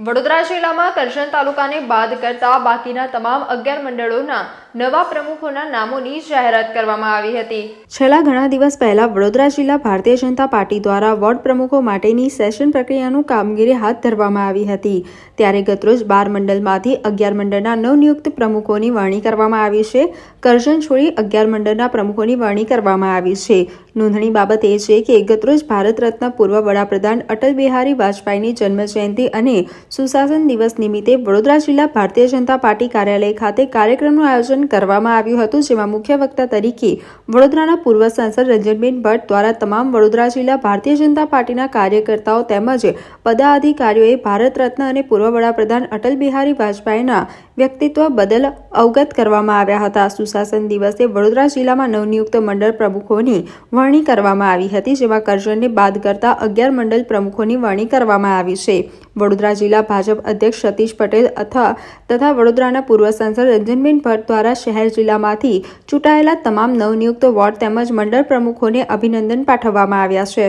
વડોદરા જિલ્લામાં કરજણ તાલુકાને બાદ કરતા બાકીના તમામ અગિયાર મંડળોના નવા પ્રમુખોના નામોની જાહેરાત કરવામાં આવી હતી. છેલ્લા ઘણા દિવસ પહેલા વડોદરા જિલ્લા ભારતીય જનતા પાર્ટી દ્વારા વોર્ડ પ્રમુખો માટેની સેશન પ્રક્રિયાનું કામગીરી હાથ ધરવામાં આવી હતી. ત્યારે ગતરોજ બાર મંડળમાંથી અગિયાર મંડળના નવનિયુક્ત પ્રમુખોની વરણી કરવામાં આવી છે. કરજણ છોડી અગિયાર મંડળના પ્રમુખોની વરણી કરવામાં આવી છે. નોંધણી બાબત એ છે કે ગતરોજ ભારત રત્ન પૂર્વ વડાપ્રધાન અટલ બિહારી વાજપેયીની જન્મજયંતિ અને સુશાસન દિવસ નિમિત્તે વડોદરા જિલ્લા ભારતીય જનતા પાર્ટી કાર્યાલય ખાતે કાર્યક્રમનું આયોજન કરવામાં આવ્યું હતું, જેમાં મુખ્ય વક્તા તરીકે વડોદરાના પૂર્વ સાંસદ રંજનબેન ભટ્ટ દ્વારા તમામ વડોદરા જિલ્લા ભારતીય જનતા પાર્ટીના કાર્યકર્તાઓ તેમજ પદાધિકારીઓએ ભારત રત્ન અને પૂર્વ વડાપ્રધાન અટલ બિહારી વાજપેયીના વ્યક્તિત્વ બદલ અવગત કરવામાં આવ્યા હતા. સુશાસન દિવસે વડોદરા જિલ્લામાં નવનિયુક્ત મંડળ પ્રમુખોની વરણી કરવામાં આવી હતી, જેમાં કરજણને બાદ કરતા અગિયાર મંડળ પ્રમુખોની વરણી કરવામાં આવી છે. વડોદરા જિલ્લા ભાજપ અધ્યક્ષ સતીશ પટેલ અથવા તથા વડોદરાના પૂર્વ સાંસદ રંજનબેન ભટ્ટ દ્વારા શહેર જિલ્લામાંથી ચૂંટાયેલા તમામ નવનિયુક્ત વોર્ડ તેમજ મંડળ પ્રમુખોને અભિનંદન પાઠવવામાં આવ્યા છે.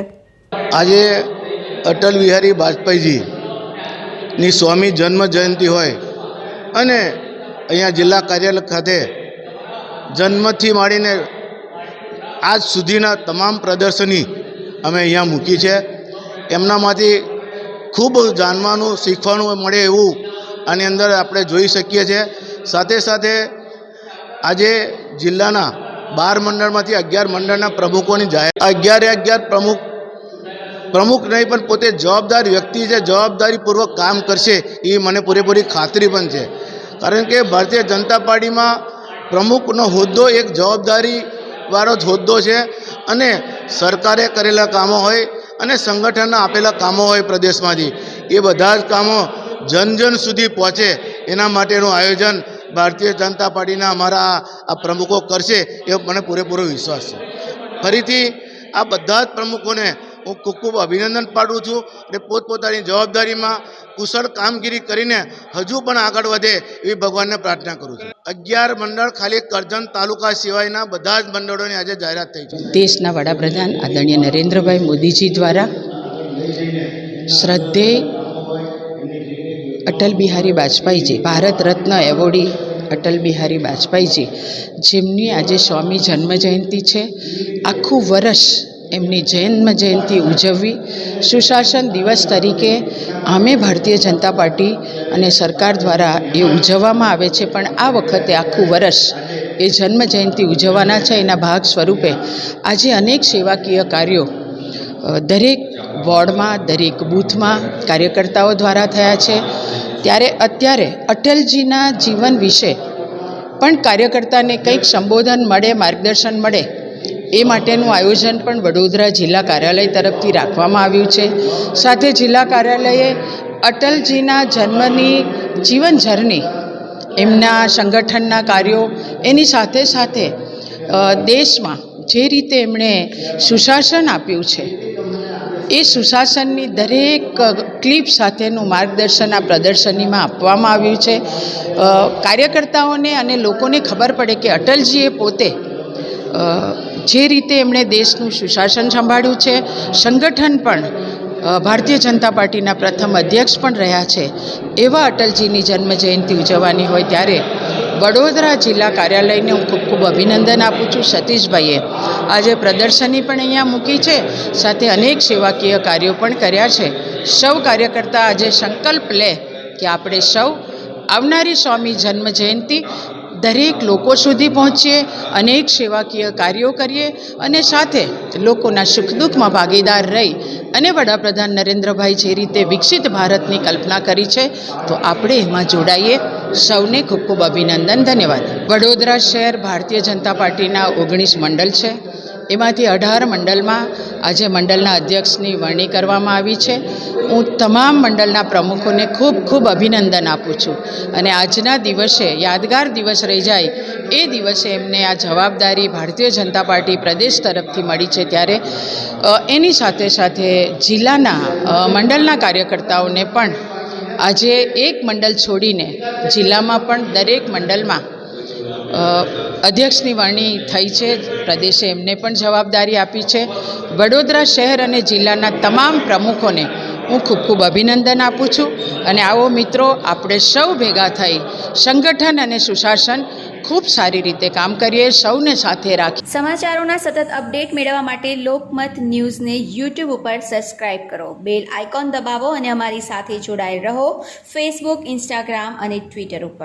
આજે અટલ બિહારી વાજપેયીજીની સ્વામી જન્મ જયંતિ હોય અને અહીંયા જિલ્લા કાર્યાલય ખાતે જન્મથી માંડીને આજ સુધીના તમામ પ્રદર્શની અમે અહીંયા મૂકી છે. એમનામાંથી ખૂબ જાણવાનું, શીખવાનું મળે એવું આની અંદર આપણે જોઈ શકીએ છીએ. સાથે સાથે આજે જિલ્લાના બાર મંડળમાંથી અગિયાર મંડળના પ્રમુખોની જાહેર અગિયારે અગિયાર પ્રમુખ પ્રમુખ નહીં, પણ પોતે જવાબદાર વ્યક્તિ છે, જવાબદારીપૂર્વક કામ કરશે, એ મને પૂરેપૂરી ખાતરી પણ છે. કારણ કે ભારતીય જનતા પાર્ટીમાં પ્રમુખનો હોદ્દો એક જવાબદારીવાળો જ હોદ્દો છે અને સરકારે કરેલા કામો હોય અને સંગઠનના આપેલા કામો હોય પ્રદેશમાંથી. એ બધા જ કામો જન જન સુધી પહોંચે. એના માટેનું આયોજન ભારતીય જનતા પાર્ટીના અમારા આ પ્રમુખો કરશે એવો મને પૂરેપૂરો વિશ્વાસ છે. ફરીથી આ બધા જ પ્રમુખોને હું ખૂબ ખૂબ અભિનંદન પાડું છું અને પોતપોતાની જવાબદારીમાં કુશળ કામગીરી કરીને હજુ પણ આગળ વધે એવી ભગવાનને પ્રાર્થના કરું છું. અગિયાર મંડળ ખાલી કરજણ તાલુકા સિવાયના બધા જ મંડળોની આજે જાહેરાત થઈ છે. દેશના વડાપ્રધાન આદરણીય નરેન્દ્રભાઈ મોદીજી દ્વારા શ્રદ્ધે અટલ બિહારી વાજપેયીજી, ભારત રત્ન એવોર્ડી અટલ બિહારી વાજપેયીજી, જેમની આજે સ્વામી જન્મ જયંતી છે. આખું વર્ષ એમની જન્મ જયંતિ ઉજવવી, સુશાસન દિવસ તરીકે આમે ભારતીય જનતા પાર્ટી અને સરકાર દ્વારા એ ઉજવવામાં આવે છે. પણ આ વખતે આખું વર્ષ એ જન્મ જયંતિ ઉજવવાના છે. એના ભાગ સ્વરૂપે આજે અનેક સેવાકીય કાર્યો દરેક વોર્ડમાં, દરેક બૂથમાં કાર્યકર્તાઓ દ્વારા થયા છે. ત્યારે અત્યારે અટલજીના જીવન વિશે પણ કાર્યકર્તાને કંઈક સંબોધન મળે, માર્ગદર્શન મળે એ માટેનું આયોજન પણ વડોદરા જિલ્લા કાર્યાલય તરફથી રાખવામાં આવ્યું છે. સાથે જિલ્લા કાર્યાલયે અટલજીના જન્મની જીવન જર્ની એમના સંગઠનના કાર્યો, એની સાથે સાથે દેશમાં જે રીતે એમણે સુશાસન આપ્યું છે, એ સુશાસનની દરેક ક્લિપ સાથેનું માર્ગદર્શન આ પ્રદર્શનીમાં આપવામાં આવ્યું છે. કાર્યકર્તાઓને અને લોકોને ખબર પડે કે અટલજીએ પોતે જે રીતે એમણે દેશનું સુશાસન સંભાળ્યું છે, સંગઠન પણ ભારતીય જનતા પાર્ટીના પ્રથમ અધ્યક્ષ પણ રહ્યા છે. એવા અટલજીની જન્મ જયંતિ ઉજવવાની હોય ત્યારે વડોદરા જિલ્લા કાર્યાલયને હું ખૂબ ખૂબ અભિનંદન આપું છું સતીશભાઈએ. આજે પ્રદર્શની પણ અહીંયા મૂકી છે, સાથે અનેક સેવાકીય કાર્યો પણ કર્યા છે. સૌ કાર્યકર્તા આજે સંકલ્પ લે કે આપણે સૌ આવનારી સ્વામી જન્મ જયંતિ દરેક લોકો સુધી પહોંચીએ અનેક સેવાકીય કાર્યો કરીએ અને સાથે લોકોના સુખ દુઃખમાં ભાગીદાર રહી અને વડાપ્રધાન નરેન્દ્રભાઈ જે રીતે વિકસિત ભારતની કલ્પના કરી છે, તો આપણે એમાં જોડાઈએ. સૌને ખૂબ ખૂબ અભિનંદન, ધન્યવાદ. વડોદરા શહેર ભારતીય જનતા પાર્ટીના ઓગણીસ મંડળ છે. એમાંથી અઢાર મંડળમાં આજે મંડળના અધ્યક્ષની વરણી કરવામાં આવી છે. હું તમામ મંડળના પ્રમુખોને ખૂબ ખૂબ અભિનંદન આપું છું. અને આજના દિવસે, યાદગાર દિવસ રહી જાય એ દિવસે એમને આ જવાબદારી ભારતીય જનતા પાર્ટી પ્રદેશ તરફથી મળી છે ત્યારે એની સાથે સાથે જિલ્લાના મંડળના કાર્યકર્તાઓને પણ આજે એક મંડળ છોડીને જિલ્લામાં પણ દરેક મંડળમાં અધ્યક્ષની વરણી થઈ છે. પ્રદેશે એમને પણ જવાબદારી આપી છે. વડોદરા શહેર અને જિલ્લાના તમામ પ્રમુખોને હું ખૂબ ખૂબ અભિનંદન આપું છું. અને આવો મિત્રો, આપણે સૌ ભેગા થઈ સંગઠન અને સુશાસન ખૂબ સારી રીતે કામ કરીએ, સૌને સાથે રાખી સમાચારોના સતત અપડેટ મેળવવા માટે લોકમત ન્યૂઝને યુટ્યુબ ઉપર સબસ્ક્રાઇબ કરો. બેલ આઇકોન દબાવો અને અમારી સાથે જોડાયેલ રહો. ફેસબુક ઇન્સ્ટાગ્રામ અને ટ્વિટર ઉપર.